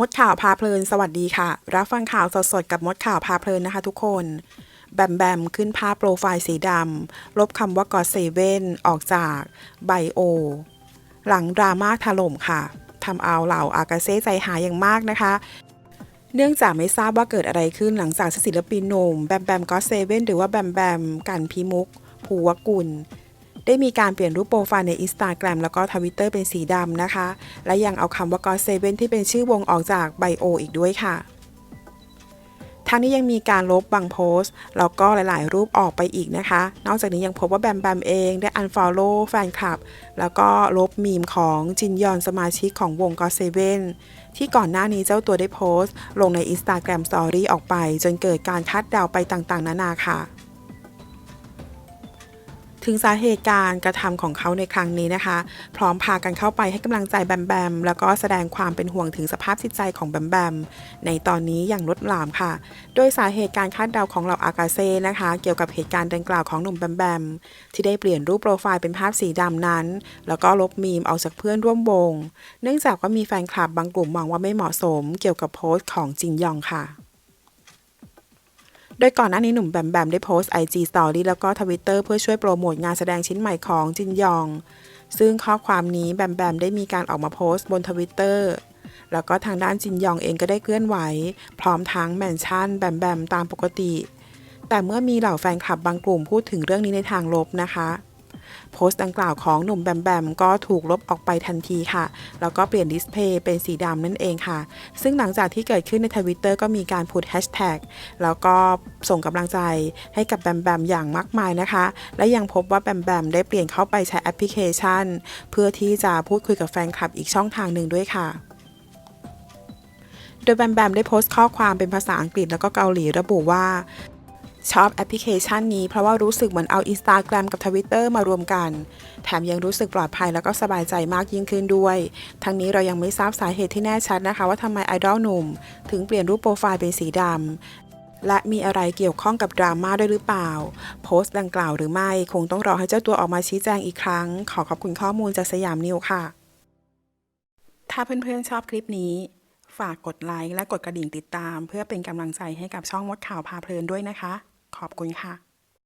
มดข่าวพาเพลิน สวัสดีค่ะ รับฟังข่าวสดๆกับมดข่าวพาเพลินนะคะทุกคน แบมแบมขึ้นภาพโปรไฟล์สีดำ ลบคำว่ากอดเซเว่นออกจากไบโอ หลังดราม่าถล่มค่ะทำเอาเหล่าอากาเซ่ใจหายอย่างมากนะคะ เนื่องจากไม่ทราบว่าเกิดอะไรขึ้นหลังจากศิลปินหนุ่มแบมแบมก็เซเว่นหรือว่าแบมแบมกันพิมุก ภูวกุล ได้มีการเปลี่ยนรูปโปรไฟล์ใน Instagram แล้วก็ทวิตเตอร์เป็นสีดำนะคะ และยังเอาคำว่า God Seven ที่เป็นชื่อวงออกจากไบโออีกด้วยค่ะทั้งนี้ยังมีการลบบางโพสต์แล้วก็หลาย ๆ รูปออกไปอีกนะคะ นอกจากนี้ยังพบว่าแบมแบมเองได้ unfollow แฟนคลับ แล้วก็ลบมีมของจินยอนสมาชิกของวง God Seven ที่ก่อนหน้านี้เจ้าตัวได้โพสต์ ลงใน Instagram Story ออกไป จนเกิดการคาดเดาไปต่าง ๆ นานาค่ะ ถึงสาเหตุการกระทำของเขาในครั้งนี้นะคะ พร้อมพากันเข้าไปให้กำลังใจแบมแบม แล้วก็แสดงความเป็นห่วงถึงสภาพจิตใจของแบมแบม ในตอนนี้อย่างลดหลามค่ะ โดยสาเหตุการคาดเดาของเหล่าอากาเซ่นะคะ เกี่ยวกับเหตุการณ์ดังกล่าวของหนุ่มแบมแบม ที่ได้เปลี่ยนรูปโปรไฟล์เป็นภาพสีดำนั้น แล้วก็ลบมีมออกจากเพื่อนร่วมวง เนื่องจากว่ามีแฟนคลับบางกลุ่มมองว่าไม่เหมาะสม เกี่ยวกับโพสต์ของจินยองค่ะ โดยก่อนหน้านี้หนุ่มแบมแบมได้โพสต์ IG Story แล้วก็ทวิตเตอร์เพื่อช่วยโปรโมทงานแสดงชิ้นใหม่ของจินยอง ซึ่งข้อความนี้แบมแบมได้มีการออกมาโพสต์บนทวิตเตอร์แล้วก็ทางด้านจินยองเองก็ได้เคลื่อนไหว พร้อมทั้งแมนชั่นแบมแบมตามปกติ แต่เมื่อมีเหล่าแฟนคลับบางกลุ่มพูดถึงเรื่องนี้ในทางลบนะคะ โพสต์ดังกล่าวของหนุ่มแบมแบมก็ถูกลบออกไปทันทีค่ะ แล้วก็เปลี่ยนดิสเพย์เป็นสีดำนั่นเองค่ะ ซึ่งหลังจากที่เกิดขึ้นในทวิตเตอร์ก็มีการพูดแฮชแท็กแล้วก็ส่งกำลังใจให้กับแบมแบมอย่างมากมายนะคะ และยังพบว่าแบมแบมได้เปลี่ยนเข้าไปใช้แอปพลิเคชัน เพื่อที่จะพูดคุยกับแฟนคลับอีกช่องทางหนึ่งด้วยค่ะโดยแบมแบมได้โพสต์ข้อความเป็นภาษาอังกฤษแล้วก็เกาหลีระบุว่า ชอบแอปพลิเคชันนี้เพราะว่ารู้สึกเหมือนเอา Instagram กับ Twitter มารวมกัน แถมยังรู้สึกปลอดภัยแล้วก็สบายใจมากยิ่งขึ้นด้วย ทั้งนี้เรายังไม่ทราบสาเหตุที่แน่ชัดนะคะ ว่าทำไมไอดอลหนุ่ม ถึงเปลี่ยนรูปโปรไฟล์เป็นสีดำและมีอะไรเกี่ยวข้องกับดราม่าด้วยหรือเปล่า โพสต์ดังกล่าวหรือไม่ คงต้องรอให้เจ้าตัวออกมาชี้แจงอีกครั้ง ขอขอบคุณข้อมูลจากสยามนิวค่ะ ถ้าเพื่อนๆชอบคลิปนี้ฝากกดไลค์และกดกระดิ่งติดตาม เพื่อเป็นกำลังใจให้กับช่องมดข่าวพาเพลินด้วยนะคะ ขอบคุณค่ะ